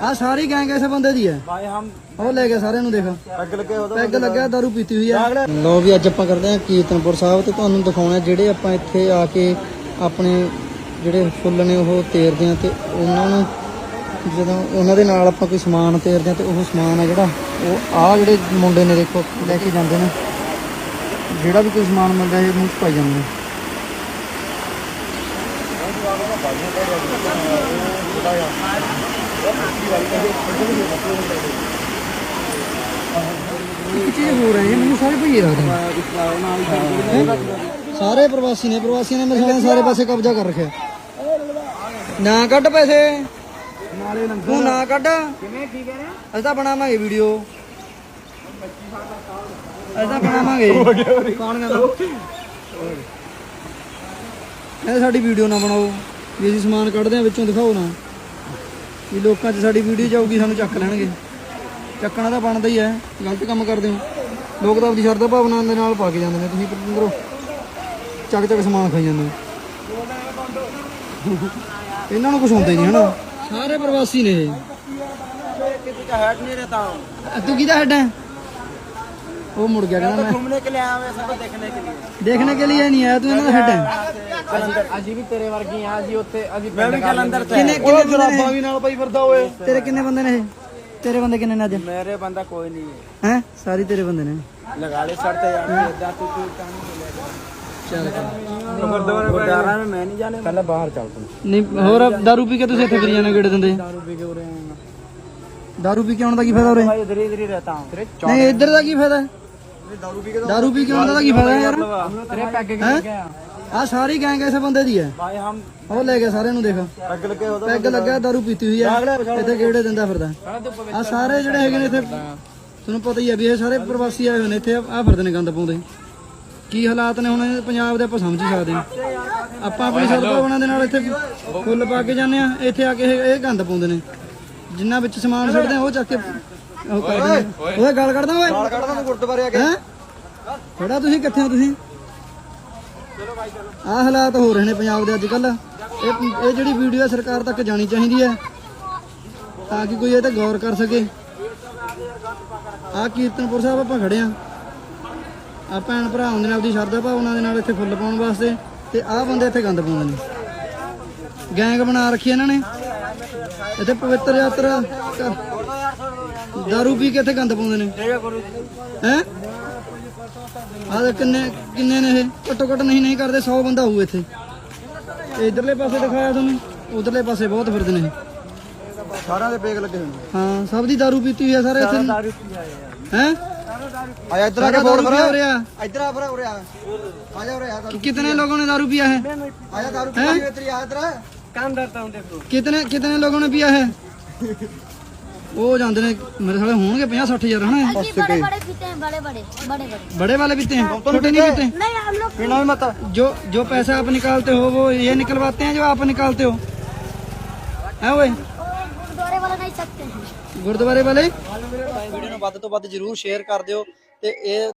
ਆ ਸਾਰੀ ਗੈਂਗ ਐਸੇ ਬੰਦੇ ਦੀ ਹੈ। ਭਾਈ ਹਮ। ਉਹ ਲੈ ਗਿਆ ਸਾਰਿਆਂ ਨੂੰ ਦੇਖ। ਪੈਗ ਲੱਗੇ ਉਹਦਾ। ਪੈਗ ਲੱਗਿਆ दारू ਪੀਤੀ ਹੋਈ ਆ। ਲੋ ਵੀ ਅੱਜ ਆਪਾਂ ਕਰਦੇ ਆ ਕੀਰਤਨਪੁਰ ਸਾਹਿਬ ਤੇ ਤੁਹਾਨੂੰ ਦਿਖਾਉਣਾ ਜਿਹੜੇ ਆਪਾਂ ਇੱਥੇ ਆ ਕੇ ਆਪਣੇ ਜਿਹੜੇ ਫੁੱਲ ਨੇ ਉਹ ਤੇਰਦੇ ਆ ਤੇ ਉਹਨਾਂ ਨੂੰ ਜਦੋਂ ਉਹਨਾਂ ਦੇ ਨਾਲ ਆਪਾਂ ਕੋਈ ਸਮਾਨ ਤੇਰਦੇ ਆ ਤੇ ਉਹ ਸਮਾਨ ਆ ਜਿਹੜਾ ਉਹ ਆ ਜਿਹੜੇ ਮੁੰਡੇ ਨੇ ਦੇਖੋ ਲੈ ਕੇ ਜਾਂਦੇ ਨੇ। ਜਿਹੜਾ ਵੀ ਕੋਈ ਸਮਾਨ ਮੰਗਦਾ ਇਹ ਮੂੰਹ ਪਾਈ ਜਾਂਦੇ ਨੇ। ਸਾਰੇ ਭਈ ਲੱਗਦਾ ਪ੍ਰਵਾਸੀ ਨੇ ਪ੍ਰਵਾਸੀਆਂ ਨੇ ਮੇਰੇ ਸਾਰੇ ਪਾਸੇ ਕਬਜ਼ਾ ਕਰ ਰੱਖਿਆ। ਨਾ ਕੱਢ ਪੈਸੇ। ਨਾਲੇ ਲੰਗਰ ਤੂੰ ਨਾ ਕੱਢ। ਕਿਵੇਂ ਠੀਕ ਹੈ ਅਸੀਂ ਤਾਂ ਬਣਾਵਾਂਗੇ ਵੀਡੀਓ ਅਸੀਂ ਤਾਂ ਬਣਾਵਾਂਗੇ। ਕੌਣ ਕਹਿੰਦਾ? ਇਹ ਸਾਡੀ ਵੀਡੀਓ ਨਾ ਬਣਾਓ। ਜੇ ਅਸੀਂ ਸਮਾਨ ਕੱਢਦੇ ਆ ਵਿੱਚੋਂ ਦਿਖਾਓ ਨਾ। ਵੀ ਲੋਕਾਂ 'ਚ ਸਾਡੀ ਵੀਡੀਓ ਜਾਊਗੀ ਸਾਨੂੰ ਚੱਕ ਲੈਣਗੇ। ਚੱਕਣਾ ਤਾਂ ਬਣਦਾ ਹੀ ਹੈ ਗਲਤ ਕੰਮ ਕਰਦੇ ਹੋ। ਲੋਕ ਤਾਂ ਆਪਣੀ ਸ਼ਰਧਾ ਭਾਵਨਾ ਦੇ ਨਾਲ ਪਾ ਕੇ ਜਾਂਦੇ ਨੇ ਤੁਸੀਂ ਅੰਦਰੋਂ ਚੱਕ ਚੱਕ ਸਮਾਨ ਖਾਈ ਜਾਂਦੇ ਇਹਨਾਂ ਨੂੰ ਕੁਝ ਹੁੰਦਾ ਹੀ ਨਹੀਂ ਹਨਾ? ਸਾਰੇ ਪ੍ਰਵਾਸੀ ਨੇ। ਕਿਤੇ ਹੈਡ ਨਹੀਂ ਰਹਤਾ ਤੂੰ। ਕਿਹਦਾ ਹੈਡ ਉਹ ਮੁੜ ਗਿਆ ਕਹਿੰਦਾ ਮੈਂ घूमने के लिए आया हुए सबको देखने के लिए ਦੇਖਣੇ ਕੇ ਲਈ ਨਹੀਂ ਆਇਆ ਤੂੰ ਇਹਨਾਂ ਦਾ ਹੈਡ ਹੈ अजी भी तेरे वर्गी हैं अजी उत्ते अजी मैं भी जलंधर से ਕਿੰਨੇ ਕਿੰਨੇ ਬੰਦੇ भी नाल पाई फिरदा ओए ਨੇ ਤੇਰੇ ਕਿੰਨੇ ਬੰਦੇ ਨੇ ਇਹ ਤੇਰੇ ਬੰਦੇ ਕਿੰਨੇ ਨੇ ਅੱਜ मेरे बंदा कोई नहीं है ਹੈ ਸਾਰੇ ਤੇਰੇ ਬੰਦੇ ਨੇ लगा ले शर्त यार जा तू तू ਚੱਲ गुरुद्वारा में मैं नहीं जाने पहले बाहर चल तू ਨਹੀਂ ਹੋਰ ਦਾਰੂ ਪੀ ਕੇ ਤੁਸੀਂ ਇੱਥੇ ਫਿਰੀ ਜਾਂਦੇ ਗੇੜੇ ਦਿੰਦੇ दारू पी के उरे आऊंगा ਦਾਰੂ ਪੀ ਕੇ ਆਉਣ ਦਾ ਕੀ ਫਾਇਦਾ ਉਰੇ भाई इधर ही इधर ही रहता हूँ तेरे ਨਹੀਂ ਇੱਧਰ ਦਾ ਕੀ ਫਾਇਦਾ ਹੈ? दारू पी के ਦਾਰੂ ਪੀ ਕੇ ਆਉਣ ਦਾ ਕੀ ਫਾਇਦਾ ਹੈ ਯਾਰ तेरे पैग के हैं? गया ਆ ਸਾਰੀ ਗੈਂਗ ਐਸੇ ਬੰਦੇ ਦੀ ਹੈ भाई हम ਉਹ ਲੈ ਗਿਆ ਸਾਰਿਆਂ ਨੂੰ ਦੇਖ पैग लगे हो ਪੈਗ ਲੱਗਾ ਦਾਰੂ ਪੀਤੀ ਹੋਈ ਆ ਇੱਥੇ ਗੇੜੇ ਦਿੰਦਾ ਫਿਰਦਾ ਆ ਸਾਰੇ ਜਿਹੜੇ ਹੈਗੇ ਨੇ ਇੱਥੇ ਤੁਹਾਨੂੰ ਪਤਾ ਹੀ ਆ ਵੀ ਇਹ ਸਾਰੇ ਪ੍ਰਵਾਸੀ ਆਏ ਹੋਏ ਨੇ ਇੱਥੇ ਆ ਫਿਰਦੇ ਨੇ ਗੰਦ ਪਾਉਂਦੇ ਕੀ ਹਾਲਾਤ ਨੇ ਹੁਣ ਇਹ ਪੰਜਾਬ ਦੇ ਆਪਾਂ ਸਮਝ ਹੀ ਸਕਦੇ ਹਾਂ ਆਪਾਂ ਆਪਣੀ ਸਦਭਾਵਨਾ ਦੇ ਨਾਲ ਇੱਥੇ ਫੁੱਲ ਪਾ ਕੇ ਜਾਂਦੇ ਆ ਇੱਥੇ ਆ ਕੇ ਇਹ ਇਹ ਗੰਦ ਪਾਉਂਦੇ ਨੇ ਜਿੰਨਾ ਵਿੱਚ ਸਮਾਨ ਛੱਡਦੇ ਆ ਉਹ ਚੱਕ ਕੇ ਓਏ ਓਏ। ਗੱਲ ਓਏ। ਨਾਲ ਕੱਢਦਾ ਤੂੰ ਗੁਰਦੁਆਰੇ ਆ ਕੇ। ਖੜਾ ਤੁਸੀਂ ਕਿੱਥੇ ਹੋ ਤੁਸੀਂ? ਆਹ ਹਾਲਾਤ ਹੋ ਰਹੇ ਨੇ ਪੰਜਾਬ ਦੇ ਅੱਜ ਕੱਲ ਇਹ ਇਹ ਜਿਹੜੀ ਵੀਡੀਓ ਸਰਕਾਰ ਤੱਕ ਜਾਣੀ ਚਾਹੀਦੀ ਹੈ। ਤਾਂ ਕਿ ਕੋਈ ਇਹ ਤੇ ਗੌਰ ਕਰ ਸਕੇ। ਆ ਕੀਰਤਨਪੁਰ ਸਾਹਿਬ ਆਪਾਂ ਖੜੇ ਆ। ਆ ਭੈਣ ਭਰਾ ਆਉਂਦੇ ਨੇ ਆਪਦੀ ਸ਼ਰਧਾ ਭਾਵਨਾ ਦੇ ਨਾਲ ਇੱਥੇ ਫੁੱਲ ਪਾਉਣ ਵਾਸਤੇ। ਤੇ ਆਹ ਬੰਦੇ ਇੱਥੇ ਗੰਦ ਪਾਉਂਦੇ ਨੇ। ਗੈਂਗ ਬਣਾ ਰੱਖੀ ਇਹਨਾਂ ਨੇ। ਇੱਥੇ ਪਵਿੱਤਰ ਯਾਤਰਾ ਦਾਰੂ ਪੀ ਕੇ ਇੱਥੇ ਗੰਦ ਪਾਉਂਦੇ ਨੇ ਹੈ ਆਹ ਕਿੰਨੇ ਕਿੰਨੇ ਨੇ ਇਹ ਘੱਟੋ ਘੱਟ ਨਹੀਂ ਨਹੀਂ ਕਰਦੇ 100 ਬੰਦਾ ਹੋਊ ਇੱਥੇ ਤੇ ਇਧਰਲੇ ਪਾਸੇ ਦਿਖਾਇਆ ਤੁਹਾਨੂੰ ਉਧਰਲੇ ਪਾਸੇ ਬਹੁਤ ਫਿਰਦੇ ਨੇ ਇਹ। सारा दे पेग लगे हुए ਹਾਂ ਸਭ ਦੀ ਦਾਰੂ ਪੀਤੀ ਹੋਈ ਆ ਸਾਰੇ ਇੱਥੇ दारू पिया है ਹੈ आया इधर ਸਾਰਾ ਦਾਰੂ ਪੀਆ ਹੋ ਰਿਹਾ इधर आ उरे आ आ जा उरे आ कि- कितने लोगों ने दारू पिया है आया दारू हैं? पी इधर आ इधर काम करता हूं देखो कितने कितने लोगों ने पिया है ਉਹ ਜਾਂਦੇ ਨੇ ਮੇਰੇ ਸਾਲੇ ਹੋਣਗੇ 50 60 ਹਜ਼ਾਰ ਹਨਾ जी बड़े बड़े पीते हैं बड़े बड़े बड़े बड़े बड़े वाले पीते हैं छोटे नहीं पीते नहीं हम लोग पीना भी मत जो जो पैसा आप निकालते हो वो ये निकलवाते हैं जो आप निकालते हो है ओए गुरुद्वारे वाला नहीं सकते हैं ਗੁਰਦੁਆਰੇ ਵਾਲੇ ਵੀਡੀਓ ਨੂੰ ਵੱਧ ਤੋਂ ਵੱਧ ਜਰੂਰ ਸ਼ੇਅਰ ਕਰ ਦਿਓ ਤੇ ਇਹ